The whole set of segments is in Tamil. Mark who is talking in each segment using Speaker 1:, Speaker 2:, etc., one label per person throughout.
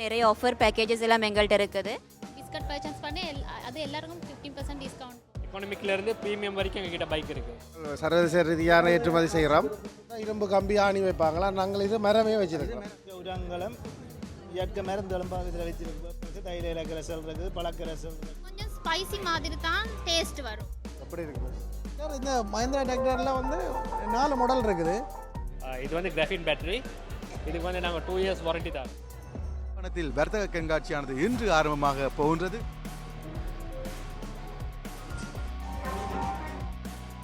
Speaker 1: நிறைய ஆஃபர் பேக்கேஜஸ் எல்லாம் எங்கள்கிட்ட இருக்குது.
Speaker 2: பிஸ்கட் பர்ச்சேஸ் பண்ணி அது எல்லாருக்கும் ஃபிஃப்டீன் பர்சன்ட் டிஸ்கவுண்ட்
Speaker 3: எக்கானமிக்ல இருந்து ப்ரீமியம் வரைக்கும் எங்ககிட்ட பைக் இருக்கு.
Speaker 4: சர்வதேச ரீதியான ஏற்றுமதி செய்கிறோம் இரும்பு கம்பி ஆணி வைப்பாங்களா? நாங்கள் இது மரமே வச்சிருக்கோம்.
Speaker 5: உரங்களும் இயற்கை மருந்துகளும் இதில் வச்சிருக்கு தைல இலக்கிற இருக்குது பழக்கிற இருக்குது.
Speaker 2: கொஞ்சம் ஸ்பைசி மாதிரி தான் டேஸ்ட் வரும்.
Speaker 4: அப்படி இருக்குது சார் இந்த மஹிந்திரா டிராக்டரில் வந்து நாலு மாடல் இருக்குது.
Speaker 3: இது வந்து கிராஃபின் பேட்டரி இதுக்கு வந்து நாங்கள் டூ இயர்ஸ் வாரண்டி தரோம்.
Speaker 6: பணத்தில் வர்த்தக கண்காட்சியானது இன்று ஆரம்பமாக போகின்றது.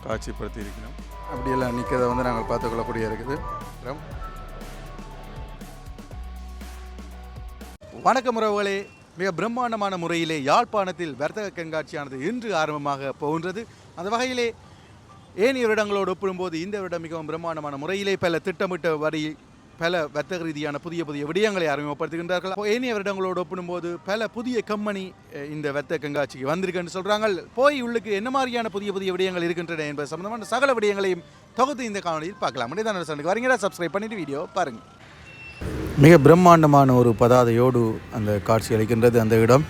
Speaker 6: காட்சிப்படுத்தி இருக்கிறோம் அப்படியெல்லாம் நிற்கிறத வந்து நாங்கள் பார்த்துக்கொள்ளக்கூடிய இருக்குது. வணக்கம் உறவுகளே. மிக பிரம்மாண்டமான முறையிலே யாழ்ப்பாணத்தில் வர்த்தக கண்காட்சியானது இன்று ஆரம்பமாக போகின்றது. அந்த வகையிலே ஏனைய வருடங்களோடு ஒப்பிடும்போது இந்த வருடம் மிகவும் பிரம்மாண்டமான முறையிலே பல திட்டமிட்ட வரி பல வர்த்தக ரீதியான புதிய புதிய விடயங்களை அறிமுகப்படுத்துகின்றார்கள். அப்போ ஏனைய வருடங்களோடு ஒப்பிடும்போது பல புதிய கம்பெனி இந்த வர்த்தக கண்காட்சிக்கு வந்திருக்குன்னு சொல்கிறாங்க போய் உள்ளுக்கு என்ன மாதிரியான புதிய புதிய விடயங்கள் இருக்கின்றன என்பது சம்பந்தமான சகல விடயங்களையும் தொகுத்து இந்த காணொலியில் பார்க்கலாம். மனிதன சனுக்கு வரீங்களா சப்ஸ்கிரைப் பண்ணிட்டு வீடியோ பாருங்கள் மிக பிரம்மாண்டமான ஒரு பதாதையோடு அந்த காட்சி அளிக்கின்றது அந்த இடம்.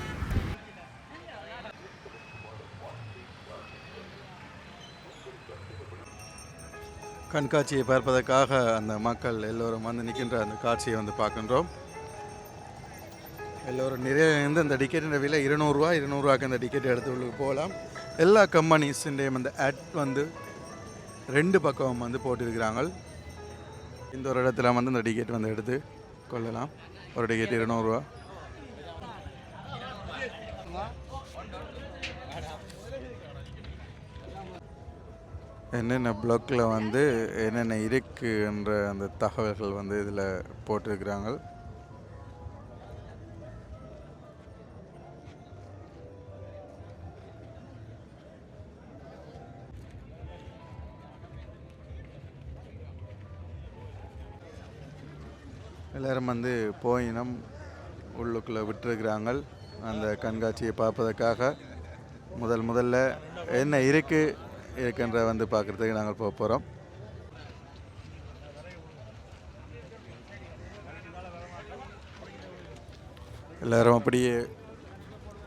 Speaker 6: கண்காட்சியை பார்ப்பதற்காக அந்த மக்கள் எல்லோரும் வந்து நிற்கின்ற அந்த காட்சியை வந்து பார்க்கின்றோம். எல்லோரும் நிறைய இருந்து அந்த டிக்கெட்டின் விலை இருநூறுவா இருநூறுவாக்கு அந்த டிக்கெட் எடுத்து உள்ளுக்கு போகலாம். எல்லா கம்பெனிஸுடையும் அந்த ஆட் வந்து ரெண்டு பக்கம் வந்து போட்டிருக்கிறாங்க இந்த ஒரு இடத்துல வந்து அந்த டிக்கெட் வந்து எடுத்து கொள்ளலாம். ஒரு டிக்கெட் இருநூறுவா. என்னென்ன பிளாக்கில் வந்து என்னென்ன இருக்குன்ற அந்த தகவல்கள் வந்து இதில் போட்டிருக்கிறாங்க. எல்லோரும் வந்து போயினம் உள்ளுக்குள்ளே விட்டுருக்கிறாங்க. அந்த கண்காட்சியை பார்ப்பதற்காக முதல் முதல்ல என்ன இருக்குது இருக்கின்ற வந்து பார்க்குறதுக்கு நாங்கள் போக போகிறோம் எல்லோரும் அப்படியே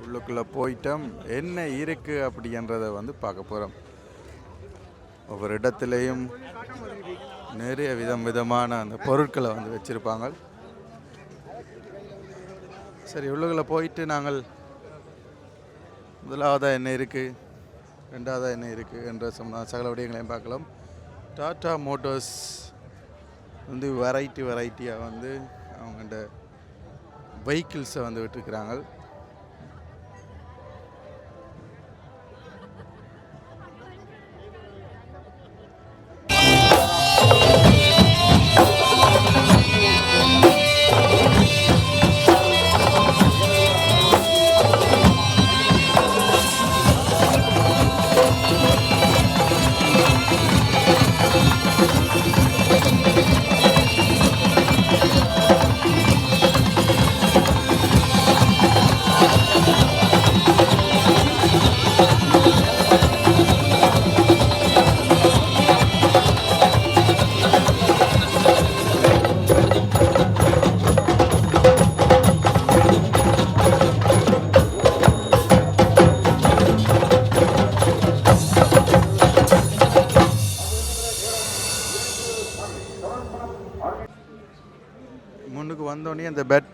Speaker 6: உள்ளுக்குள்ளே போயிட்டோம். என்ன இருக்குது அப்படின்றத வந்து பார்க்க போகிறோம் ஒவ்வொரு இடத்துலையும் நிறைய விதம் விதமான அந்த பொருட்களை வந்து வச்சுருப்பாங்க. சரி உள்ளுக்குள்ளே போயிட்டு நாங்கள் முதலாவதாக என்ன இருக்குது ரெண்டாவதாக என்ன இருக்குது என்ற சம்பந்தம் சகல விடயங்களையும் பார்க்கலாம். டாட்டா மோட்டர்ஸ் வந்து வெரைட்டி வெரைட்டியாக வந்து அவங்கள்ட வெஹிக்கிள்ஸை வந்து விட்டுருக்குறாங்க.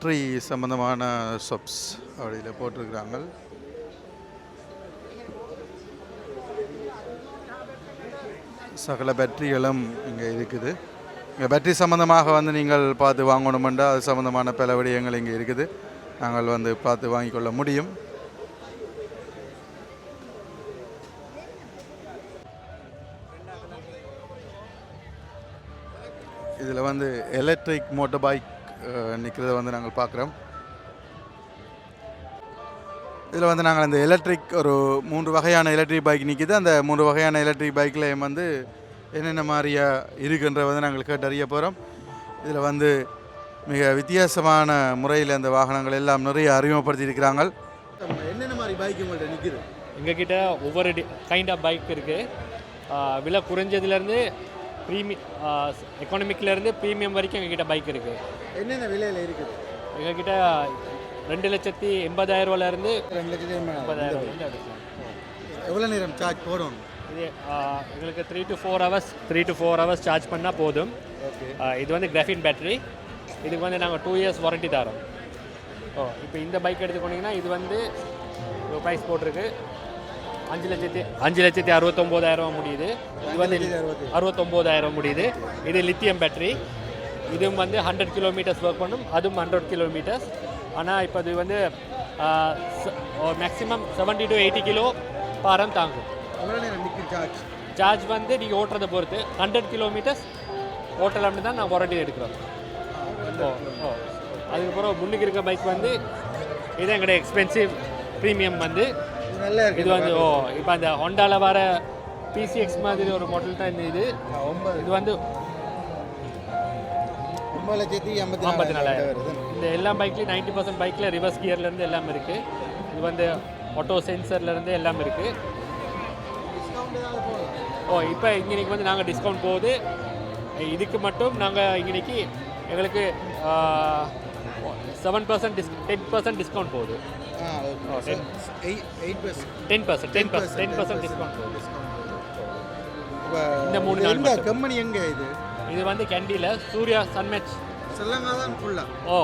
Speaker 6: வந்தோடனே பேட்டரி சம்மந்தமான ஷாப்ஸ் அப்படியில் போட்டிருக்கிறாங்க. சகல பேட்டரிகளும் இங்கே இருக்குது. இங்கே பேட்டரி சம்மந்தமாக வந்து நீங்கள் பார்த்து வாங்கணுமெண்டா அது சம்மந்தமான பல விடயங்கள் இங்கே இருக்குது. நாங்கள் வந்து பார்த்து வாங்கிக்கொள்ள முடியும். இதில் வந்து எலக்ட்ரிக் மோட்டர் பைக் நிற்கிறத வந்து நாங்கள் பார்க்குறோம். இதில் வந்து நாங்கள் அந்த எலக்ட்ரிக் ஒரு மூன்று வகையான எலக்ட்ரிக் பைக் நிற்கிது அந்த மூன்று வகையான எலக்ட்ரிக் பைக்லேயும் வந்து என்னென்ன மாதிரியா இருக்குன்ற வந்து நாங்கள் கேட்டறிய போகிறோம் இதில் வந்து மிக வித்தியாசமான முறையில் அந்த வாகனங்கள் எல்லாம் நிறைய அறிமுகப்படுத்தி இருக்கிறாங்க. என்னென்ன மாதிரி பைக் உங்கள்கிட்ட நிற்கிது
Speaker 3: எங்ககிட்ட ஒவ்வொரு கைண்ட் ஆஃப் பைக் இருக்குது விலை குறைஞ்சதுலேருந்து ப்ரீமி எக்கானமிக்லேருந்து ப்ரீமியம் வரைக்கும் எங்ககிட்ட பைக் இருக்குது
Speaker 4: என்னென்ன விலையில் இருக்குது?
Speaker 3: எங்ககிட்ட ரெண்டு லட்சத்தி எண்பதாயிரம் ரூபாயிலேருந்து
Speaker 6: ரெண்டு லட்சத்தி
Speaker 3: எண்பதாயிரம்
Speaker 6: எவ்வளோ நேரம் சார்ஜ் போடணும்
Speaker 3: இது எங்களுக்கு three to four hours three to four hours charge பண்ணால் போதும். இது வந்து கிராஃபின் பேட்டரி இதுக்கு வந்து நாங்கள் டூ இயர்ஸ் வாரண்டி தரோம். ஓ இப்போ இந்த பைக் எடுத்துக்கோனீங்கன்னா இது வந்து ப்ரைஸ் போட்டிருக்கு. அஞ்சு லட்சத்தி அஞ்சு லட்சத்தி அறுபத்தொம்போதாயிரம் முடியுது. இது வந்து அறுபத்தொம்போதாயிரம் முடியுது. இது லித்தியம் பேட்டரி இதுவும் வந்து ஹண்ட்ரட் கிலோமீட்டர்ஸ் ஒர்க் பண்ணும் அதுவும் ஹண்ட்ரட் கிலோமீட்டர்ஸ் ஆனால் இப்போ இது வந்து maximum seventy to eighty kilo பாரம் தாங்கும்.
Speaker 6: சார்ஜ்
Speaker 3: சார்ஜ் வந்து நீங்கள் ஓட்டுறதை பொறுத்து ஹண்ட்ரட் கிலோமீட்டர்ஸ் ஓட்டலாம்னு தான் நான் வாரண்டி எடுக்கிறோம். ஓ ஓ. அதுக்கப்புறம் முன்னுக்கு இருக்க பைக் வந்து இது எங்களுடைய எக்ஸ்பென்சிவ் ப்ரீமியம் வந்து.
Speaker 6: இது
Speaker 3: வந்து ஓ இப்போ அந்த ஹொண்டாவில் வர பிசிஎக்ஸ் மாதிரி ஒரு மாடல் தான் இந்த இது இது வந்து
Speaker 6: ஒன்பது லட்சத்தி எண்பத்தி
Speaker 3: ஐம்பத்தி நாலாயிரம்.
Speaker 6: வருது
Speaker 3: இந்த எல்லா பைக்லையும் நைன்ட்டி பர்சன்ட் பைக்கில் ரிவர்ஸ் கியர்லேருந்து எல்லாம் இருக்குது இது வந்து ஆட்டோ சென்சர்லேருந்து எல்லாம் இருக்குது ஓ இப்போ இங்கனைக்கு வந்து நாங்கள் டிஸ்கவுண்ட் போகுது இதுக்கு மட்டும் நாங்கள் இங்கனைக்கு எங்களுக்கு seven percent dis ten percent discount போகுது. Ten percent ten percent ten percent discount போகுது. இந்த மூணு நாள்.
Speaker 6: கம்பெனி எங்கே இது?
Speaker 3: இது வந்து கேண்டியில் சூர்யா சன்மெச்
Speaker 6: ஸ்ரீலங்கா தான் ஃபுல்லாக
Speaker 3: ஓ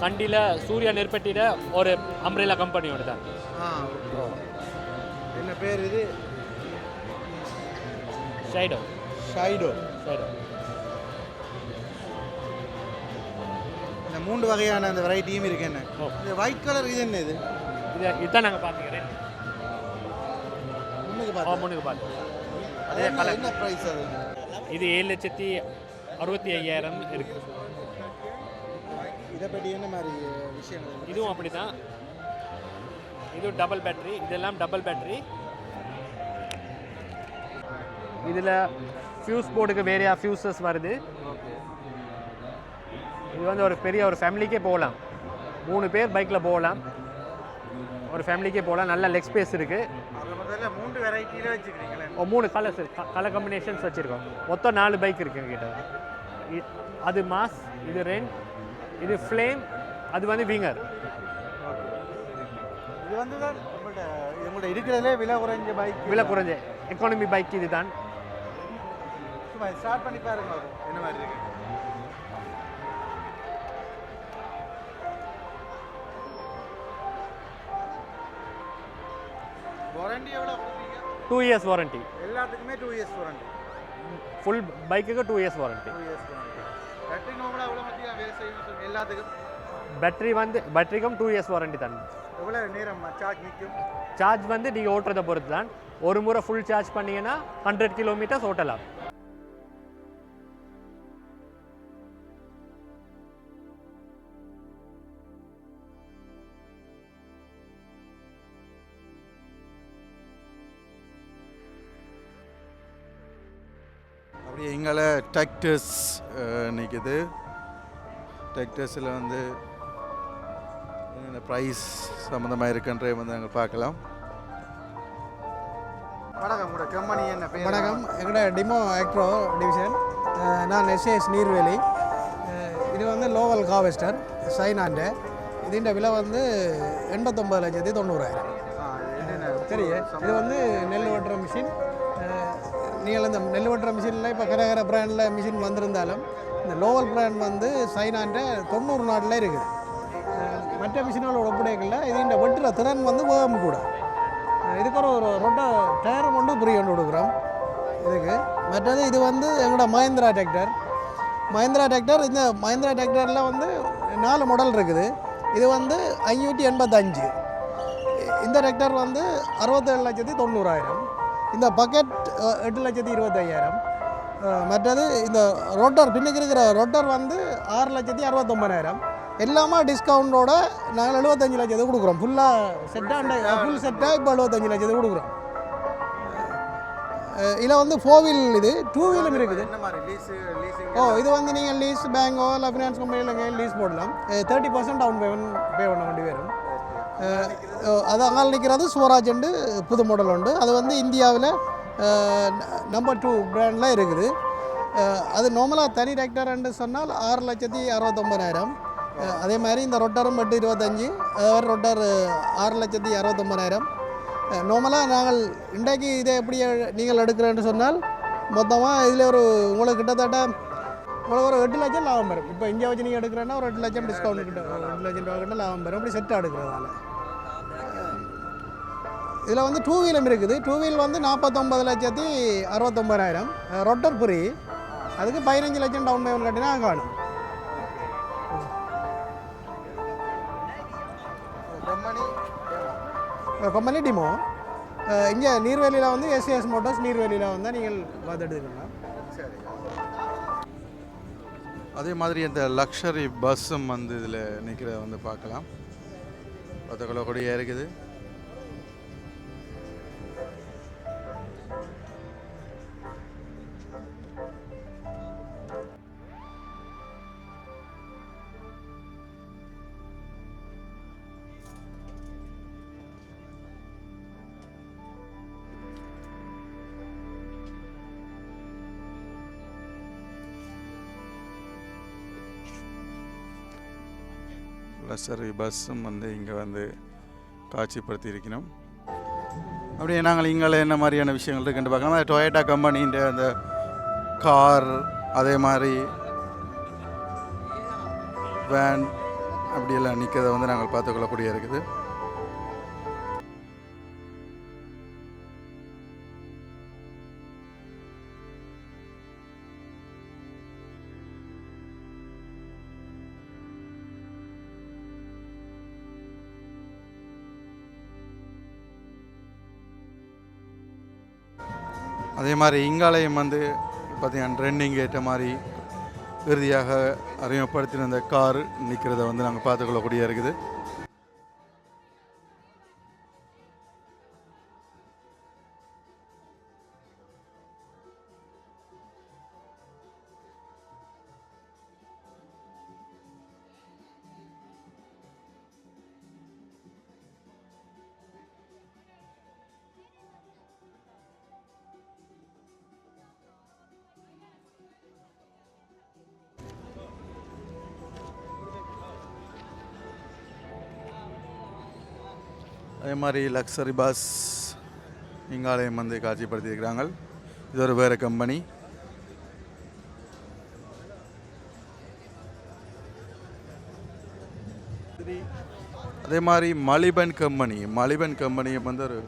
Speaker 3: கண்டியில் சூர்யா நெற்பட்டியில் ஒரு அம்ரேலா கம்பெனியோட தான்
Speaker 6: ஆ என்ன பேர் இது?
Speaker 3: ஷைடோ.
Speaker 6: ஷைடோ.
Speaker 3: ஷைடோ.
Speaker 6: இந்த மூன்று வகையான அந்த வெரைட்டியும் இருக்கு என்ன. இந்த ஒயிட் கலர் இது என்ன இது?
Speaker 3: இது இதுதான் நாங்கள் பார்த்துக்கிறேன்.
Speaker 6: முன்னுக்கு பார்த்தா
Speaker 3: முன்னுக்கு பார்த்து
Speaker 6: அது என்ன- என்ன ப்ரைஸ் அது?
Speaker 3: இது ஏழு லட்சத்தி அறுபத்தி ஐயாயிரம் இருக்குது
Speaker 6: இதை பற்றி என்ன மாதிரி விஷயங்கள்?
Speaker 3: இதுவும் அப்படி தான் இது டபுள் பேட்டரி இதெல்லாம் டபுள் பேட்டரி இதில் ஃபியூஸ் போர்டுக்கு வேறையா ஃபியூசஸ் வருது? இது வந்து ஒரு பெரிய ஒரு ஃபேமிலிக்கே போகலாம். மூணு பேர் பைக்கில் போகலாம். ஒரு ஃபேமிலிக்கே போகலாம். நல்ல லெக் ஸ்பேஸ் இருக்குது
Speaker 6: மூன்று வெரைட்டியில் வச்சுக்கிறீங்களே.
Speaker 3: மூணு கலர்ஸ் கலர் காம்பினேஷன்ஸ் வச்சுருக்கோம். மொத்தம் நாலு பைக் இருக்கு எங்ககிட்ட. இ- அது மாஸ் இது ரென் இது ஃப்ளேம் அது வந்து விங்கர்
Speaker 6: இது வந்து தான் உங்கள்கிட்ட இருக்கிறதுலே விலை குறைஞ்ச பைக்
Speaker 3: விலை குறைஞ்ச எக்கானமி பைக் இது தான்
Speaker 6: சும்மா ஸ்டார்ட் பண்ணி பாருங்க என்ன மாதிரி இருக்கு. வாரண்டி எவ்வளோ
Speaker 3: டூ இயர்ஸ் வாரண்டி
Speaker 6: எல்லாத்துக்குமே டூ இயர்ஸ் வாரண்டி
Speaker 3: ஃபுல் பைக்குக்கு two years warranty
Speaker 6: two years warranty battery எவ்வளோ வேலை எல்லாத்துக்கும்?
Speaker 3: பேட்டரி வந்து பேட்டரிக்கும் டூ இயர்ஸ் வாரண்டி தான்
Speaker 6: எவ்வளோ நேரம் சார்ஜ் நிற்கும்
Speaker 3: சார்ஜ் வந்து நீங்கள் ஓட்டுறதை பொறுத்து தான் ஒரு முறை ஃபுல் சார்ஜ் பண்ணீங்கன்னா ஹண்ட்ரட் கிலோமீட்டர்ஸ் ஓட்டலாம்.
Speaker 6: அங்கால டாக்டர்ஸ் நிற்கிது டாக்டர்ஸில் வந்து ப்ரைஸ் சம்மந்தமாக இருக்குன்றே வந்து நாங்கள் பார்க்கலாம். வணக்கம்
Speaker 7: எங்களோட டிமோ ஆக்ட்ரோ டிவிஷன் நான் எஸ்ஏஎஸ் நீர்வேலி. இது வந்து லோவல் காவெஸ்டர் சைனாண்டு இதுண்ட விலை வந்து எண்பத்தொம்பது லட்சத்தி தொண்ணூறாயிரம். சரி இது வந்து நெல் ஓட்டுற மிஷின் நீங்கள் இந்த நெல் வெட்டுற மிஷினில் இப்போ கரகர பிராண்டில் மிஷின் வந்திருந்தாலும் இந்த லோவல் பிராண்ட் வந்து சைனான்ற தொண்ணூறு நாட்டில் இருக்குது. மற்ற மிஷினோட ஒப்படைக்கல இந்த வெட்டுற திறன் வந்து வேகம் கூட. அஹ் இதுக்கு ஒரு ஒரு ரொட்ட டயர் கொண்டு புரிய கொண்டு கொடுக்குறோம். இதுக்கு. மற்றது இது வந்து எங்களோட மஹேந்திரா டிராக்டர் மஹேந்திரா டிராக்டர் இந்த மஹேந்திரா டிராக்டரில் வந்து நாலு மாடல் இருக்குது. இது வந்து ஐநூற்றி எண்பத்தஞ்சு இந்த டிராக்டர் வந்து அறுபத்தேழு லட்சத்தி தொண்ணூறாயிரம். இந்த பக்கெட் எட்டு லட்சத்தி இருபத்தையாயிரம். மற்றது இந்த ரோட்டர் பின்னுக்கு இருக்கிற ரோட்டர் வந்து ஆறு லட்சத்தி அறுபத்தொம்பதாயிரம் எல்லாமே டிஸ்கவுண்டோட நாங்கள் எழுபத்தஞ்சு லட்சத்துக்கு கொடுக்குறோம். ஃபுல்லாக செட்டாக ஃபுல் செட்டாக இப்போ எழுபத்தஞ்சு லட்சத்துக்கு கொடுக்குறோம். இதில் வந்து ஃபோர் வீல் இது டூ வீலும் இருக்குது. ஓ இது வந்து நீங்கள் லீஸ் பேங்கோ இல்லை ஃபினான்ஸ் கம்பெனியில் லீஸ் போடலாம். Thirty percent down payment pay பண்ண வேண்டி வரும். அது அங்கால் நிற்கிறது சுவராஜ் உண்டு புது மாடல் உண்டு. அது வந்து இந்தியாவில் நம்பர் டூ பிராண்டில் இருக்குது. அது நார்மலாக தனி டிராக்டர்ன்னு சொன்னால் ஆறு லட்சத்தி அறுபத்தொம்பதாயிரம் அதே மாதிரி இந்த ரொட்டரும் எட்டு இருபத்தஞ்சி. அதாவது ரொட்டர் ஆறு லட்சத்தி அறுபத்தொம்பதாயிரம் நார்மலாக நாங்கள் இன்றைக்கு இதை எப்படி நீங்கள் எடுக்கிறேன்னு சொன்னால் மொத்தமாக இதில் ஒரு உங்களுக்கு கிட்டத்தட்ட உங்களுக்கு ஒரு எட்டு லட்சம் லாபம் வரும். இப்போ இங்கே வச்சு நீங்கள் எடுக்கிறேன்னா ஒரு எட்டு லட்சம் டிஸ்கவுண்ட் கிட்ட எட்டு லட்சம் ரூபா கிட்ட லாபம் வரும். அப்படி செட்டாக எடுக்கிறதால. இதில் வந்து டூ வீலும் இருக்குது. டூ வீல் வந்து நாற்பத்தொம்பது லட்சத்தி அறுபத்தொம்பதாயிரம். ரொட்டர் ஃப்ரீ அதுக்கு பதினஞ்சு லட்சம் டவுன் பேமெண்ட் கட்டினா காணும் கம்பெனி டிமோ இங்கே நீர்வேலியில் வந்து எஸ்ஏஎஸ் மோட்டார்ஸ் நீர்வேலியில் வந்தால் நீங்கள் பார்த்து எடுத்துக்கலாம்
Speaker 6: அதே மாதிரி இந்த லக்ஸரி பஸ்ஸும் வந்து இதில் நிற்கிறத வந்து பார்க்கலாம். பத்து கிலோ கொடியாக இருக்குது. லக்ஸரி பஸ்ஸும் வந்து இங்கே வந்து காட்சிப்படுத்தி இருக்கணும் அப்படியே நாங்கள் இங்கே என்ன மாதிரியான விஷயங்கள் இருக்குன்னு பார்க்கலாம். டொயேட்டா கம்பெனின்ற அந்த கார் அதே மாதிரி வேன் அப்படியெல்லாம் நிற்கிறத வந்து நாங்கள் பார்த்துக்கொள்ளக்கூடிய இருக்குது. மாதிரி இங்காலயம் வந்து பார்த்தீங்கன்னா ட்ரெண்டிங் ஏற்ற மாதிரி இறுதியாக அறிமுகப்படுத்தின அந்த கார் நிற்கிறத வந்து நாங்கள் பார்த்துக்கொள்ளக்கூடிய இருக்குது. அதே மாதிரி லக்ஸரி பஸ் இங்காலயம் வந்து காட்சிப்படுத்தியிருக்கிறாங்க. இது ஒரு வேறு கம்பெனி அதே மாதிரி மலிபன் கம்பெனி மலிபன் கம்பெனியை வந்து ஒரு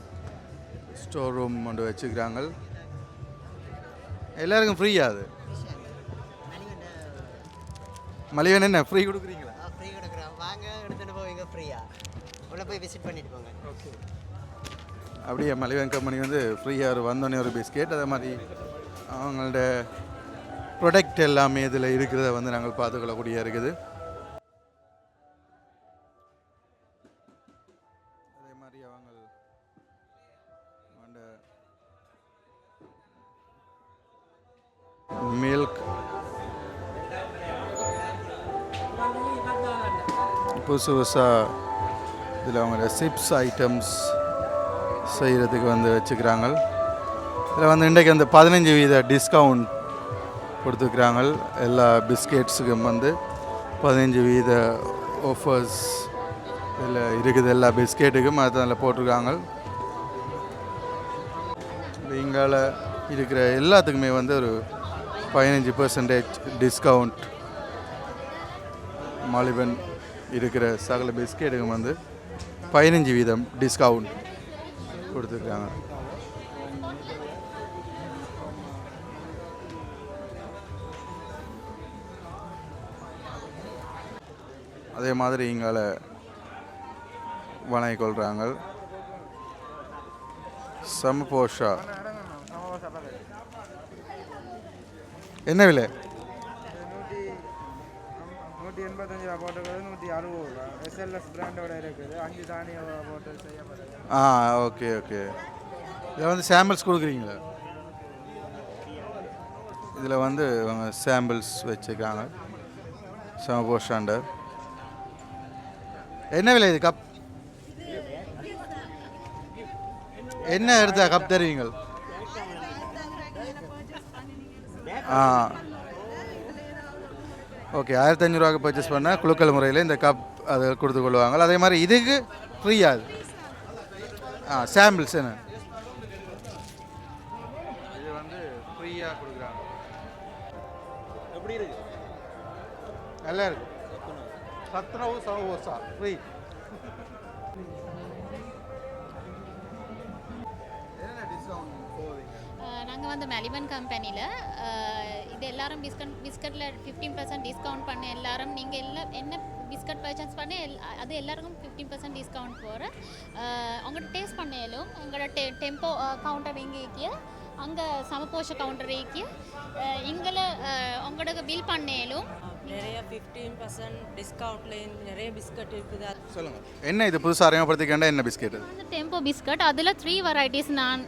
Speaker 6: ஸ்டோர் ரூம் ஒன்று வச்சுக்கிறாங்க எல்லாருக்கும் ஃப்ரீயா அது? மலிவன் என்ன? ஃப்ரீ கொடுக்குறீங்களா
Speaker 8: ஃப்ரீ கொடுக்குறோம் வாங்க எடுத்துகிட்டு போவீங்க ஃப்ரீயாக உள்ள போய் விசிட் பண்ணிட்டு போங்க.
Speaker 6: அப்படியே மலிவன் கம்பெனி வந்து ஃப்ரீயாக ஒரு வந்தோடனே ஒரு பிஸ்கெட் அதே மாதிரி அவங்களோட ப்ரொடக்ட் எல்லாமே இதில் இருக்கிறத வந்து நாங்கள் பார்த்துக்கொள்ளக்கூடிய இருக்குது. அதே மாதிரி அவங்க மில்க் புதுசு புதுசாக இதில் அவங்க சிப்ஸ் ஐட்டம்ஸ் செய்கிறதுக்கு வந்து வச்சுக்கிறாங்க இதில் வந்து இன்றைக்கு அந்த பதினஞ்சு வீத டிஸ்கவுண்ட் கொடுத்துருக்குறாங்க எல்லா பிஸ்கெட்ஸுக்கும் வந்து பதினஞ்சு வீத ஆஃபர்ஸ் இதில் இருக்குது. எல்லா பிஸ்கெட்டுக்கும் அது அதில் போட்டிருக்காங்க இங்கால இருக்கிற எல்லாத்துக்குமே வந்து ஒரு பதினஞ்சு பர்சன்டேஜ் டிஸ்கவுண்ட் மாலிபன் இருக்கிற சகல பிஸ்கெட்டுக்கும் வந்து பதினஞ்சு வீதம் டிஸ்கவுண்ட் கொடுத்துருக்காங்க. அதே மாதிரி இங்கால வணங்கி கொள்கிறாங்க சமபோஷா. என்ன விலை?
Speaker 9: ஐம்பத்தஞ்சு ரூபா போட்டுக்கிறது நூற்றி அறுபது ரூபா. எஸ்எல்எஸ் பிராண்டோட இருக்குது. அஞ்சு தானிய போட்டு செய்யப்படுது.
Speaker 6: ஆ ஓகே ஓகே. இதில் வந்து சாம்பிள்ஸ் கொடுக்குறீங்களா? இதில் வந்து இவங்க சாம்பிள்ஸ் வச்சுருக்காங்க. சமபோஷாண்ட என்ன விலை இது கப் என்ன எடுத்த கப் தருவீங்கள் ஆ. ஓகே ஆயிரத்தி ஐநூறுரூவாக்கு பர்ச்சேஸ் பண்ணால் குழுக்கள் முறையில் இந்த கப் அதை கொடுத்து கொள்வாங்க. அதே மாதிரி இதுக்கு ஃப்ரீயா அது ஆ சாம்பிள்ஸ் என்ன? இது வந்து ஃப்ரீயாக கொடுக்குறாங்க.
Speaker 5: எப்படி இருக்கு?
Speaker 6: நல்லா இருக்கு. சத்ரவு சமோசா ஃப்ரீ
Speaker 2: இங்கே வந்து மெலிபன் கம்பெனியில் இது எல்லாரும் பிஸ்கட் பிஸ்கட்டில் ஃபிஃப்டீன் பர்சன்ட் டிஸ்கவுண்ட் பண்ண எல்லாரும் நீங்கள் எல்லாம் என்ன பிஸ்கட் பர்ச்சேஸ் பண்ண எல் அது எல்லாருக்கும் ஃபிஃப்டீன் பர்சன்ட் டிஸ்கவுண்ட் போகிற உங்களோட டேஸ்ட் பண்ணலும் உங்களோட டெ டெம்போ கவுண்டர் இங்கே இருக்கிய அங்கே சமபோஷ கவுண்டர் இருக்கிய இங்கே உங்களோட பில் பண்ணலும்
Speaker 10: நிறைய ஃபிஃப்டீன் பர்சன்ட் டிஸ்கவுண்ட்லேயும் நிறைய பிஸ்கட் இருக்குது. அது
Speaker 6: சொல்லுங்கள் என்ன இது புதுசாக அறிமுகப்படுத்திக்கண்டா என்ன பிஸ்கெட் இது
Speaker 2: வந்து டெம்போ பிஸ்கட் அதில் த்ரீ வெரைட்டிஸ் நான்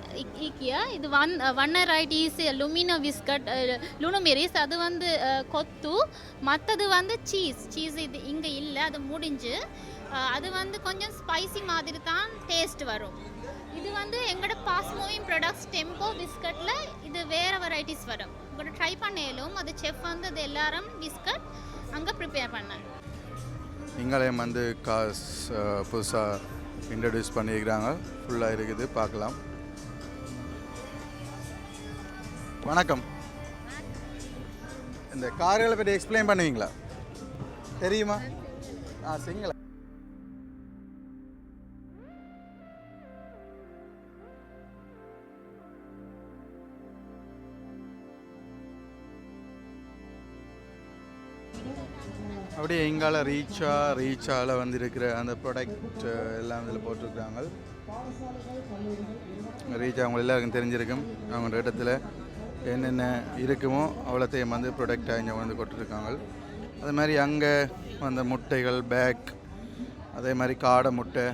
Speaker 2: ஈக்கிய இது ஒன் ஒன் வெரைட்டிஸ் லுமினோ பிஸ்கட் லுனோமெரிஸ் அது வந்து அஹ், கொத்து. மற்றது வந்து சீஸ் சீஸ் இது இங்கே இல்லை. அது முடிஞ்சு. அஹ், அது வந்து கொஞ்சம் ஸ்பைசி மாதிரி தான் டேஸ்ட் வரும். இது வந்து எங்களோட பாஸ் மூவிங் ப்ராடக்ட்ஸ் டெம்போ பிஸ்கட்டில் இது வேறு வெரைட்டிஸ் வரும். உங்களோட ட்ரை பண்ணலும் அது செஃப் வந்து அது எல்லாரும் பிஸ்கட் அங்கே ப்ரிப்பேர் பண்ணேன்
Speaker 6: இங்களையும் வந்து காஸ் புதுசாக இன்ட்ரடியூஸ் பண்ணியிருக்கிறாங்க. ஃபுல்லாக இருக்குது பார்க்கலாம். வணக்கம். இந்த கார்களை பற்றி எக்ஸ்பிளைன் பண்ணுவீங்களா? தெரியுமா? ஆ சிங்கள. அப்படியே எங்கால ரீச்சா ரீச்சால வந்திருக்கிற அந்த ப்ராடக்ட் எல்லாம் இதில் போட்டிருக்கிறாங்க ரீச் அவங்க எல்லாருக்கும் தெரிஞ்சிருக்கும். அவங்க இடத்துல என்னென்ன இருக்குமோ அவ்வளோத்தையும் வந்து ப்ரொடக்டாக இங்கே வந்து கொட்டிருக்காங்க அது மாதிரி அங்கே அந்த முட்டைகள் பேக் அதே மாதிரி காடை முட்டை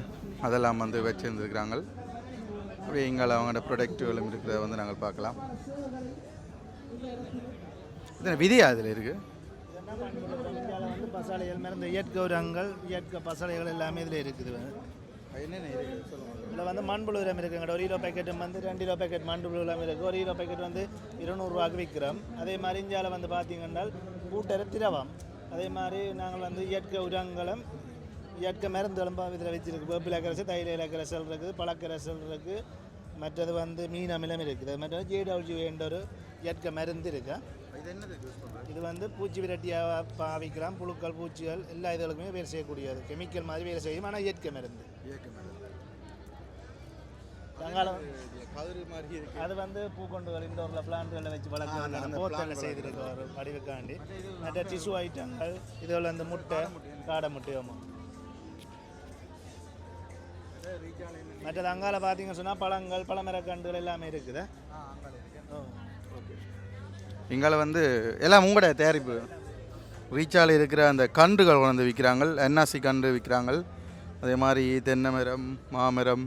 Speaker 6: அதெல்லாம் வந்து வச்சுருந்துருக்குறாங்க. அப்படியே எங்கால அவங்களோட ப்ராடக்ட்டுகளும் இருக்கிறத வந்து நாங்கள் பார்க்கலாம். இது விதியா அதில் இருக்குது
Speaker 5: இந்தியாவில் வந்து பசாலைகள் மேலே இந்த இயற்கை உரங்கள் இயற்கை பசாலைகள் எல்லாமே இதில் இருக்குது.
Speaker 6: என்னென்ன இருக்குது சொல்லுங்கள்
Speaker 5: இதில் வந்து மண்புழு உரம் இருக்குங்க ஒரு கிலோ பேக்கெட் வந்து ரெண்டு கிலோ பேக்கெட் மண்புழு உரம் இருக்குது ஒரு கிலோ பேக்கெட் வந்து இருநூறுவாக்கு விற்கிறோம் அதே மாதிரி இந்தியாவில் வந்து பார்த்தீங்கன்னா கூட்டர திரவம். அதே மாதிரி நாங்கள் வந்து இயற்கை உரங்களும் இயற்கை மருந்துகளும் இதில் வச்சிருக்கு. வேப்பிலை கரைசல் தைல இலை கரைசல் இருக்குது பழக்கரைசல் இருக்குது மற்றது வந்து மீன் அமிலம் இருக்குது. மற்றது ஜேடபிள்யூ என்ற ஒரு இயற்கை மருந்து இருக்கு.
Speaker 6: இது
Speaker 5: வந்து பூச்சி விரட்டியாக பாவிக்கலாம் புழுக்கள் பூச்சிகள் எல்லா இதுகளுக்குமே வேலை செய்யக்கூடியது. கெமிக்கல் மாதிரி வேலை செய்யும் ஆனால் இயற்கை மருந்து.
Speaker 6: இயற்கை இருக்கு.
Speaker 5: அது வந்து பூக்கொண்டுகள் இண்டோரில் பிளான்ட்களில் வச்சு வளர்க்குறாங்க போத்தலில் செய்திருக்கு ஒரு வடிவுக்காண்டி மற்ற டிஷ்யூ ஐட்டங்கள் இதில் அந்த முட்டை காடை முட்டையோமோ மற்றது அங்கால பார்த்தீங்கன்னு சொன்னால் பழங்கள் பழமரக்கன்றுகள் எல்லாமே இருக்குது.
Speaker 6: இங்கால வந்து எல்லாம் உங்களோட தயாரிப்பு. ரீச்சால இருக்கிற அந்த கன்றுகள் கொண்டு விற்கிறாங்க என்ஆர்சி கன்று விற்கிறாங்க அதே மாதிரி தென்னை மரம் மாமரம்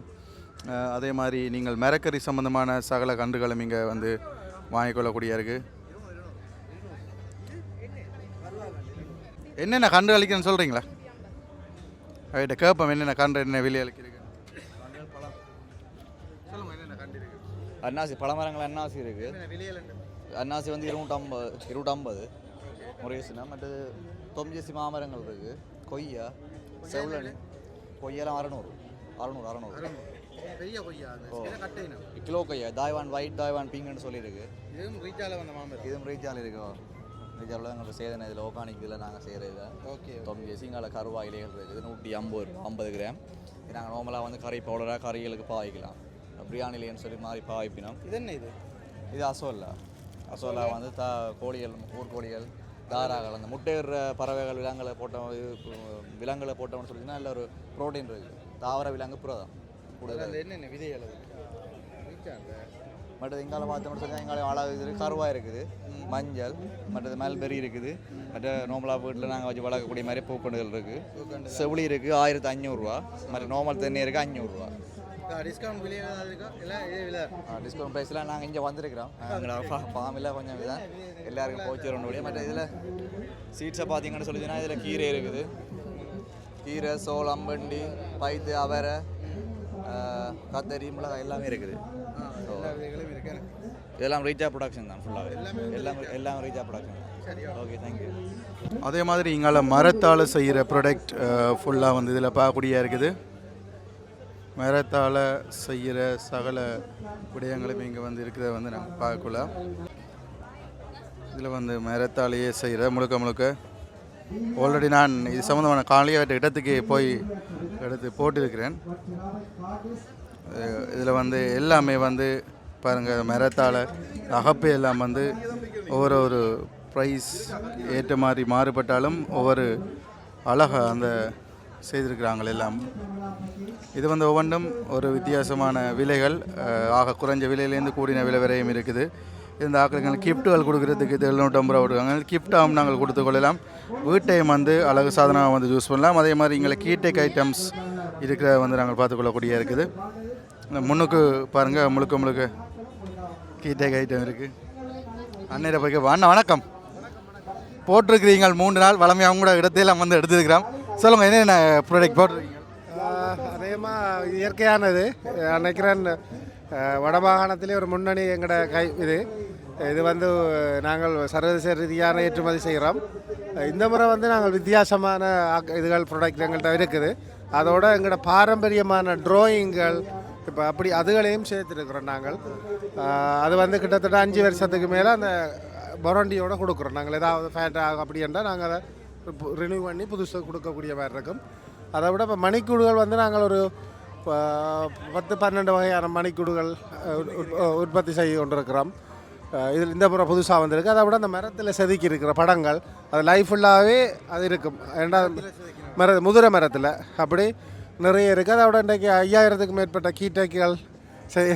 Speaker 6: அதே மாதிரி நீங்கள் மரக்கறி சம்பந்தமான சகல கன்றுகளும் இங்கே வந்து வாங்கிக்கொள்ளக்கூடிய இருக்கு. என்னென்ன கன்று அளிக்கணும்னு சொல்கிறீங்களா அவர்கிட்ட கேட்போம் என்னென்ன கன்று என்ன வெளியே இருக்கு?
Speaker 11: அன்னாசி பழமரங்கள் அன்னாசி இருக்குது அன்னாசி வந்து இருநூற்றம்பது இருநூற்றம்பது. முருகேசனா மற்றது தொம்ஜேசி மாமரங்கள் இருக்குது கொய்யா செவ்வளனி கொய்யெல்லாம் அறநூறு அறநூறு அறநூறு.
Speaker 6: பெரிய கொய்யா
Speaker 11: கிலோ கொய்யா தாய்வான் ஒயிட் தாய்வான் பிங்க்னு சொல்லியிருக்கு.
Speaker 6: இதுவும் ரீச்சால வந்த மாமரம்.
Speaker 11: இதுவும் ரீச்சால் இருக்கோ. ரீச்சாலில் எங்களுக்கு சேதனை. இதில் ஓகானிக் இதில் நாங்கள் செய்கிறது
Speaker 6: ஓகே
Speaker 11: தொம்ஜேசி இங்கால கருவா இலைகள் இருக்குது நூற்றி ஐம்பது ரூபா ஐம்பது கிராம். நாங்கள் நார்மலாக வந்து கறி பவுடராக கறிகளுக்கு பாவிக்கலாம் பிரியாணிலேன்னு சொல்லி மாதிரி பாவிப்பினோம்
Speaker 6: இது என்ன இது?
Speaker 11: இது அசோல்லா அசோலா வந்து த கோழிகள் ஊர்கோழிகள் தாராகள் அந்த முட்டையிடுற பறவைகள் விலங்குகளை போட்ட விலங்குகளை போட்டோம்னு சொல்லிச்சுன்னா நல்ல ஒரு ப்ரோட்டீன் இருக்குது தாவர விலங்கு புரதம். கூடுதல்.
Speaker 6: என்னென்ன விதைகள்
Speaker 11: மற்றது இங்கால பார்த்தோம்னு சொன்னால் எங்கால அழகு இருக்குது கருவா இருக்குது மஞ்சள் மற்றது மல்பெரி இருக்குது மற்ற நார்மலாக வீட்டில் நாங்கள் வச்சு வளர்க்கக்கூடிய மாதிரி பூக்கண்டுகள் இருக்குது. செவிலி இருக்குது ஆயிரத்து அஞ்சூறுரூவா மற்ற நார்மல் தண்ணி இருக்குது அஞ்சூறுரூவா
Speaker 6: டிஸ்கவுண்ட் விலையில் ஏதாவது இருக்கா? எல்லாம் இதே விலை.
Speaker 11: டிஸ்கவுண்ட் ப்ரைஸில் நாங்கள் இங்கே வந்திருக்கிறோம். எங்களோட ஃபார்மில் கொஞ்சம் இதான் எல்லாருக்கும் போச்சு ரெண்டு மற்ற இதில் சீட்ஸை பார்த்தீங்கன்னு சொல்லிச்சுன்னா இதில் கீரை இருக்குது. கீரை சோளம் வண்டி பைத்து அவரை கத்தரி மிளகாய் எல்லாமே இருக்குது.
Speaker 6: எல்லா விதைகளும் இருக்கு
Speaker 11: இதெல்லாம் ரீச்சா ப்ரொடக்ஷன் தான் ஃபுல்லாகவே எல்லாம் எல்லாம் ரீச்சா ப்ரொடக்ஷன் ஓகே தேங்க்யூ
Speaker 6: அதே மாதிரி இங்கால மரத்தால் செய்கிற ப்ராடக்ட் ஃபுல்லாக வந்து இதில் பார்க்கக்கூடிய இருக்குது. மரத்தால் செய்கிற சகல விடயங்களும் இங்கே வந்து இருக்கிறத வந்து நாங்கள் பார்க்கலாம். இதில் வந்து மரத்தாலேயே செய்கிற முழுக்க முழுக்க. ஆல்ரெடி நான் இது சம்மந்தமான காலையாக இடத்துக்கு போய் எடுத்து போட்டிருக்கிறேன். இதில் வந்து எல்லாமே வந்து பாருங்கள் மரத்தால் அகப்பு எல்லாம் வந்து ஒவ்வொரு ஒரு ப்ரைஸ் ஏற்ற மாதிரி மாறுபட்டாலும் ஒவ்வொரு அழகாக அந்த செய்திருக்கிறாங்க எல்லாம். இது வந்து ஒவ்வொன்றும் ஒரு வித்தியாசமான விலைகள். ஆக குறைஞ்ச விலையிலேருந்து கூடின விலை வரையும் இருக்குது. இந்த ஆக்களுக்கு கிஃப்ட்டுகள் கொடுக்குறதுக்கு இது எழுநூற்றம்பது ரூபா கொடுக்குறாங்க. கிஃப்டாகவும் நாங்கள் கொடுத்து கொள்ளலாம். வீட்டையும் வந்து அழகு சாதனமாக வந்து யூஸ் பண்ணலாம். அதே மாதிரி எங்களை கீட்டேக் ஐட்டம்ஸ் இருக்கிற வந்து நாங்கள் பார்த்துக்கொள்ளக்கூடிய இருக்குது. இந்த முன்னுக்கு பாருங்கள் முழுக்க முழுக்க கீட்டேக் ஐட்டம் இருக்குது அன்னையில போய்க்க அண்ணா வணக்கம். போட்டிருக்கிறீங்க மூன்று நாள். வளமையாக கூட இடத்தையெல்லாம் வந்து எடுத்துருக்கிறோம். சொல்லுங்கள் என்னென்ன ப்ராடக்ட் போட்டிருக்கீங்க?
Speaker 4: அதிகமாக இயற்கையானது. நினைக்கிறேன் வடமாகாணத்திலே ஒரு முன்னணி எங்களோட கை இது. இது வந்து நாங்கள் சர்வதேச ரீதியான ஏற்றுமதி செய்கிறோம் இந்த முறை வந்து நாங்கள் வித்தியாசமான இதுகள் ப்ராடக்ட் எங்கள்கிட்ட இருக்குது. அதோட எங்களோட பாரம்பரியமான ட்ராயிங்கள் இப்போ அப்படி அதுகளையும் சேர்த்துருக்குறோம் நாங்கள். அது வந்து கிட்டத்தட்ட அஞ்சு வருஷத்துக்கு மேலே அந்த பொரண்டியோடு கொடுக்குறோம். நாங்கள் ஏதாவது ஃபேட் ஆகும் அப்படி என்றால் நாங்கள் அதை ரினியூ பண்ணி புதுசாக கொடுக்கக்கூடிய மாதிரி இருக்கும். அதை விட இப்போ மணிக்கூடுகள் வந்து நாங்கள் ஒரு பத்து பன்னெண்டு வகையான மணிக்கூடுகள் உற்பத்தி செய்து கொண்டிருக்கிறோம். இதில் இந்த முறை புதுசாக வந்திருக்கு. அதை விட அந்த மரத்தில் செதுக்கி இருக்கிற படங்கள் அது லைஃப் ஃபுல்லாகவே அது இருக்கும். ரெண்டாவது மர முதிரை மரத்தில் அப்படி நிறைய இருக்குது அதை விட இன்றைக்கு ஐயாயிரத்துக்கு மேற்பட்ட கீட்டக்கிகள் செய்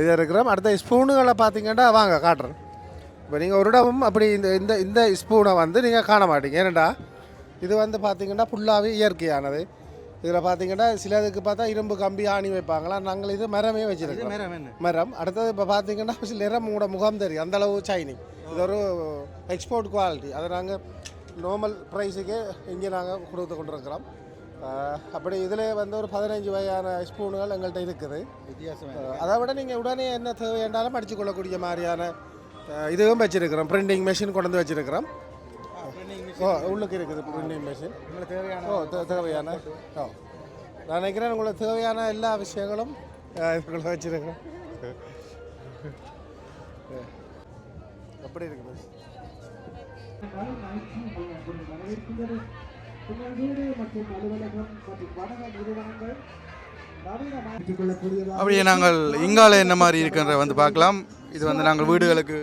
Speaker 4: இது இருக்கிறோம். அடுத்த ஸ்பூனுகளை பார்த்தீங்கன்னா வாங்க காட்டுறேன். இப்போ நீங்கள் ஒரு இடமும் அப்படி இந்த இந்த இந்த ஸ்பூனை வந்து நீங்கள் காண மாட்டீங்க. ஏனண்டா? இது வந்து பார்த்தீங்கன்னா ஃபுல்லாகவே இயற்கையானது. இதில் பார்த்தீங்கன்னா சிலதுக்கு பார்த்தா இரும்பு கம்பி ஆணி வைப்பாங்களா? நாங்கள் இது மரமே வச்சுருக்கோம்
Speaker 6: மரம்
Speaker 4: அடுத்தது இப்போ பார்த்தீங்கன்னா சில நிறம் உங்களோட முகம் தெரியும். அந்த அளவு சைனிங் இது ஒரு எக்ஸ்போர்ட் குவாலிட்டி அதை நாங்கள் நார்மல் ப்ரைஸுக்கே இங்கே நாங்கள் கொடுத்து கொண்டிருக்கிறோம். அப்படி இதில் வந்து ஒரு பதினஞ்சு வகையான ஸ்பூனுகள் எங்கள்கிட்ட இருக்குது.
Speaker 6: வித்தியாசம்
Speaker 4: அதை விட நீங்கள் உடனே என்ன தேவை என்றாலும் அடிச்சு கொள்ளக்கூடிய மாதிரியான இதுவும் வச்சுருக்கிறோம். பிரிண்டிங் மெஷின் கொண்டு வந்து வச்சுருக்கிறோம். ஓ உள்ளுக்கு இருக்குது பிரிண்டிங் மெஷின்
Speaker 6: உங்களுக்கு தேவையான
Speaker 4: ஓ தேவையான. ஓ. நான் நினைக்கிறேன் உங்களுக்கு தேவையான எல்லா விஷயங்களும் அஹ், இதுக்குள்ள வச்சுருக்கேன் எப்படி இருக்குது
Speaker 6: அப்படியே நாங்கள் இங்கால என்ன மாதிரி இருக்குன்ற வந்து பார்க்கலாம். இது வந்து நாங்கள் வீடுகளுக்கு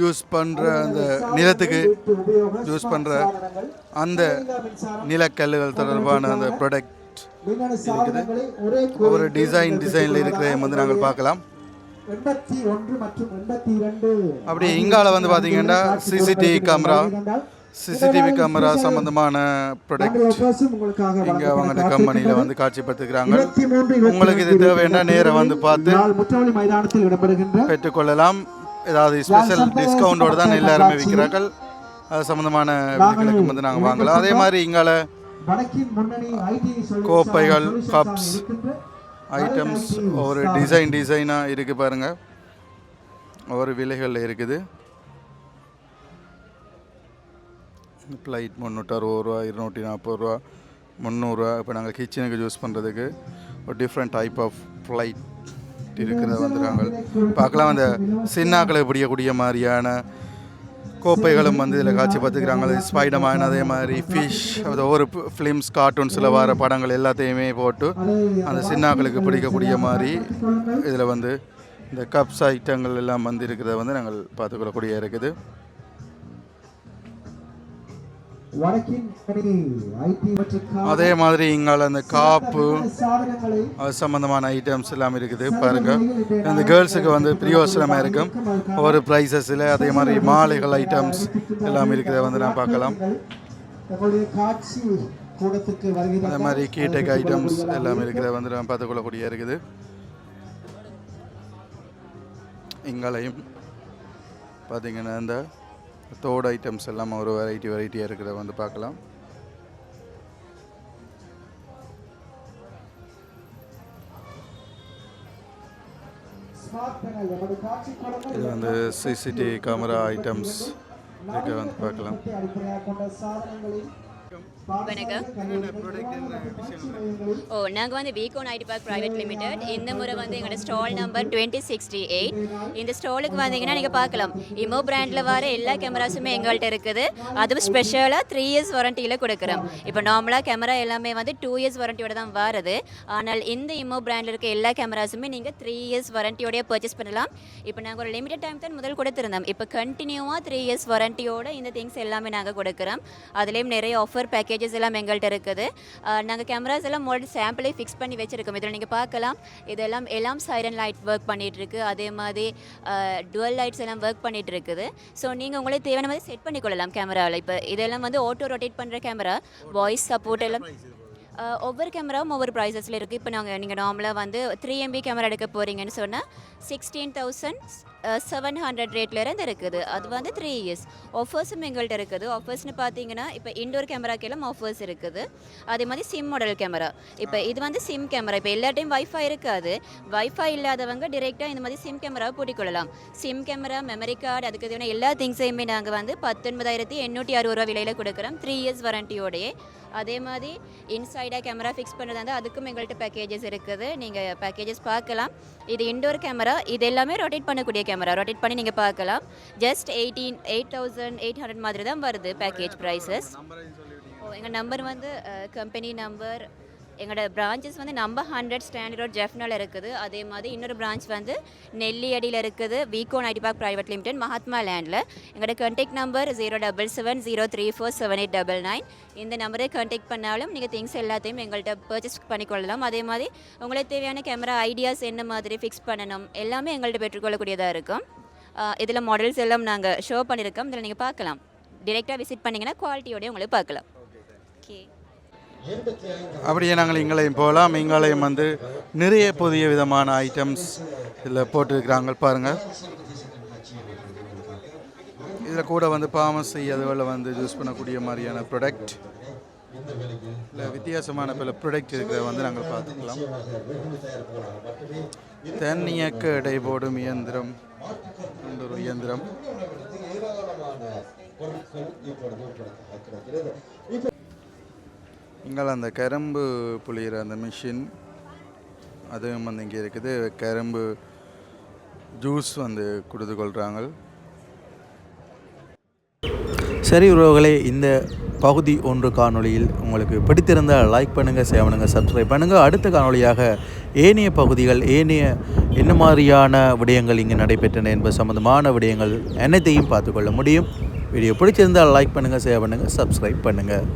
Speaker 6: யூஸ் பண்ணுற அந்த நிலத்துக்கு யூஸ் பண்ணுற அந்த நிலக்கல்லுகள் தொடர்பான அந்த ப்ராடக்ட் இருக்குது. ஒவ்வொரு டிசைன் டிசைனில் இருக்கிறத வந்து நாங்கள் பார்க்கலாம்.
Speaker 7: மற்றும்
Speaker 6: அப்படி இங்கால வந்து பார்த்தீங்கன்னா சிசிடிவி கேமரா சிசிடிவி கேமரா சம்பந்தமான ப்ராடக்ட் இங்கே அவங்க கம்பெனியில் வந்து காட்சிப்படுத்துகிறாங்க உங்களுக்கு இது தேவைன்னா நேரா வந்து பார்த்து
Speaker 7: முற்றவழி மைதானத்தில் இடம்பெறுகின்ற
Speaker 6: பெற்றுக்கொள்ளலாம். ஏதாவது ஸ்பெஷல் டிஸ்கவுண்டோடு தான் எல்லாருமே விற்கிறார்கள். அது சம்பந்தமான விதிகளுக்கு வந்து நாங்கள் வாங்கலாம். அதே மாதிரி இங்கால கோப்பைகள் கப்ஸ் ஐட்டம்ஸ் ஒரு டிசைன் டிசைனாக இருக்குது பாருங்கள் ஒவ்வொரு விலைகளில் இருக்குது. ப்ளைட் முந்நூற்றறுபது ரூபா இருநூற்றி நாற்பது ரூபா. முந்நூறுரூவா இப்போ நாங்கள் கிச்சனுக்கு யூஸ் பண்ணுறதுக்கு ஒரு டிஃப்ரெண்ட் டைப் ஆஃப் ஃப்ளைட் இருக்கிறத வந்துடுறாங்க பார்க்கலாம் அந்த சின்னாக்களை பிடிக்கக்கூடிய மாதிரியான கோப்பைகளும் வந்து இதில் காட்சி பார்த்துக்கிறாங்க. ஸ்பைடர்மேன் அதே மாதிரி ஃபிஷ் அது ஒவ்வொரு ஃபிலிம்ஸ் கார்ட்டூன்ஸில் வர படங்கள் எல்லாத்தையுமே போட்டு அந்த சின்னாக்களுக்கு பிடிக்கக்கூடிய மாதிரி இதில் வந்து இந்த கப்ஸ் ஐட்டங்கள் எல்லாம் வந்து இருக்கிறத வந்து நாங்கள் பார்த்துக்கொள்ளக்கூடிய இருக்குது. அதே மாதிரி இங்கால அந்த காப்பு அது சம்மந்தமான ஐட்டம்ஸ் எல்லாம் இருக்குது பாருங்கள் இந்த கேர்ள்ஸுக்கு வந்து பிரியோசனமாக இருக்கும். ஒவ்வொரு ப்ரைஸஸில் அதே மாதிரி மாலைகள் ஐட்டம்ஸ் எல்லாம் இருக்கிறத வந்து நான் பார்க்கலாம். அதே மாதிரி கீடெக் ஐட்டம்ஸ் எல்லாம் இருக்கிறத வந்து நான் பார்த்துக்கொள்ளக்கூடிய இருக்குது. இங்காலையும் பார்த்தீங்கன்னா இந்த தோடு ஐட்டம்ஸ் எல்லாம் ஒரு வெரைட்டி வெரைட்டியாக இருக்கிறத வந்து பார்க்கலாம். இது வந்து சிசிடிவி கேமரா ஐட்டம்ஸ் இருக்க வந்து பார்க்கலாம்.
Speaker 1: ஓ நாங்கள் வந்து வீகோன் ஐடி பார்க் ப்ரைவேட் லிமிடெட் இந்த முறை வந்து எங்களோட stall number twenty sixty eight இந்த ஸ்டாலுக்கு வந்தீங்கன்னா நீங்கள் பார்க்கலாம். இமோ பிராண்டில் வர எல்லா கேமராஸுமே எங்கள்கிட்ட இருக்குது. அதுவும் ஸ்பெஷலாக த்ரீ இயர்ஸ் வாரண்டியில் கொடுக்குறோம். இப்போ நார்மலாக கேமரா எல்லாமே வந்து டூ இயர்ஸ் வாரண்டியோட தான் வருது. ஆனால் இந்த இமோ பிராண்டில் இருக்க எல்லா கேமராஸுமே நீங்கள் த்ரீ இயர்ஸ் வாரண்டியோடய பர்ச்சேஸ் பண்ணலாம். இப்போ நாங்கள் ஒரு லிமிடெட் டைம் தான் முதல் கொடுத்துருந்தோம். இப்போ கண்டினியூவாக த்ரீ இயர்ஸ் வாரண்டியோட இந்த திங்ஸ் எல்லாமே நாங்கள் கொடுக்குறோம். அதுலேயும் நிறைய ஆஃபர் பேக்கேஜஸ் எல்லாம் எங்கள்கிட்ட இருக்குது. நாங்கள் கேமராஸ் எல்லாம் மோடி சாம்பிளே ஃபிக்ஸ் பண்ணி வச்சுருக்கோம். இதில் நீங்கள் பார்க்கலாம். இதெல்லாம் எல்லாம் சைரன் லைட் ஒர்க் பண்ணிகிட்ருக்கு அதே மாதிரி டுவல் லைட்ஸ் எல்லாம் ஒர்க் பண்ணிகிட்டு இருக்குது ஸோ நீங்கள் உங்களுக்கு தேவையான மாதிரி செட் பண்ணிக்கொள்ளலாம் கேமராவில் இப்போ இதெல்லாம் வந்து ஆட்டோ ரொட்டேட் பண்ணுற கேமரா வாய்ஸ் சப்போர்ட் எல்லாம் ஒவ்வொரு கேமராவும் ஒவ்வொரு ப்ரைஸஸில் இருக்குது இப்போ நாங்கள் நீங்கள் நார்மலாக வந்து த்ரீ எம்பி கேமரா எடுக்க போகிறீங்கன்னு சொன்னால் சிக்ஸ்டீன் தௌசண்ட் செவன் ஹண்ட்ரட் ரேட்லேருந்து இருக்குது. அது வந்து த்ரீ இயர்ஸ் ஆஃபர்ஸும் எங்கள்கிட்ட இருக்குது. ஆஃபர்ஸ்னு பார்த்தீங்கன்னா இப்போ இண்டோர் கேமராக்கெல்லாம் ஆஃபர்ஸ் இருக்குது. அதே மாதிரி சிம் மாடல் கேமரா இப்போ இது வந்து சிம் கேமரா இப்போ எல்லா டைம் வைஃபை இருக்காது. வைஃபை இல்லாதவங்க டிரெக்டாக இந்த மாதிரி சிம் கேமராவை பூட்டிக்கொள்ளலாம். சிம் கேமரா மெமரி கார்டு அதுக்கு தேவையான எல்லா திங்ஸையுமே நாங்கள் வந்து பத்தொன்பதாயிரத்தி எண்ணூற்றி அறுபது ரூபா விலையில் கொடுக்குறோம். த்ரீ இயர்ஸ் வாரண்டியோடையே அதே மாதிரி இன்சைடாக கேமரா ஃபிக்ஸ் பண்ணுறதா இருந்தால் அதுக்கும் எங்கள்கிட்ட பேக்கேஜஸ் இருக்குது. நீங்கள் பேக்கேஜஸ் பார்க்கலாம். இது இண்டோர் கேமரா இது எல்லாமே ரொட்டேட் பண்ணக்கூடிய கேமரா ரொட்டேட் பண்ணி நீங்கள் பார்க்கலாம். Just eighteen eight thousand eight hundred மாதிரி தான் வருது பேக்கேஜ் ப்ரைஸஸ் எங்கள் நம்பர் வந்து கம்பெனி நம்பர் எங்களோட பிரான்ச்சஸ் வந்து நம்பர் ஹண்ட்ரட் ஸ்டாண்ட் ரோட் ஜெஃப்னால இருக்குது. அதே மாதிரி இன்னொரு பிரான்ச் வந்து நெல்லியடியில் இருக்குது. வீகோன் IT park private limited Mahatma லேண்டில் எங்களோட contact number zero double seven zero three four seven eight double nine இந்த நம்பரை கான்டாக்ட் பண்ணாலும் நீங்கள் திங்ஸ் எல்லாத்தையும் எங்கள்கிட்ட பர்ச்சேஸ் பண்ணிக்கொள்ளலாம் அதே மாதிரி உங்களுக்கு தேவையான கேமரா ஐடியாஸ் என்ன மாதிரி ஃபிக்ஸ் பண்ணணும் எல்லாமே எங்கள்கிட்ட பெற்றுக்கொள்ளக்கூடியதாக இருக்கும். இதில் மாடல்ஸ் எல்லாம் நாங்கள் ஷோ பண்ணியிருக்கோம் இதில் நீங்கள் பார்க்கலாம். டிரெக்டாக விசிட் பண்ணிங்கன்னா குவாலிட்டியோடய உங்களுக்கு பார்க்கலாம். ஓகே
Speaker 6: அப்படியே நாங்கள் இங்களையும் போகலாம். இங்களையும் வந்து நிறைய புதிய விதமான ஐட்டம்ஸ் இதில் போட்டிருக்கிறாங்க. பாருங்கள் இதில் கூட வந்து பாமசி அதுவில் வந்து யூஸ் பண்ணக்கூடிய மாதிரியான ப்ரொடக்ட் இல்லை வித்தியாசமான பல ப்ரொடக்ட் இருக்கிறத வந்து நாங்கள் பார்த்துக்கலாம். தென்னியக்க எடை போடும் இயந்திரம் ஒரு இயந்திரம். இங்கே அந்த கரும்பு புளிகிற அந்த மிஷின் அதுவும் வந்து இங்கே இருக்குது. கரும்பு ஜூஸ் வந்து கொடுத்து கொள்கிறாங்க சரி உறவுகளே இந்த பகுதி ஒன்று காணொளியில் உங்களுக்கு பிடித்திருந்தால் லைக் பண்ணுங்கள் சேவ் பண்ணுங்கள் சப்ஸ்கிரைப் பண்ணுங்கள் அடுத்த காணொளியாக ஏனைய பகுதிகள் ஏனைய என்ன மாதிரியான விடயங்கள் இங்கே நடைபெற்றன என்பது சம்மந்தமான விடயங்கள் அனைத்தையும் பார்த்துக்கொள்ள முடியும். வீடியோ பிடிச்சிருந்தால் லைக் பண்ணுங்கள் சேவ் பண்ணுங்கள் சப்ஸ்கிரைப் பண்ணுங்கள்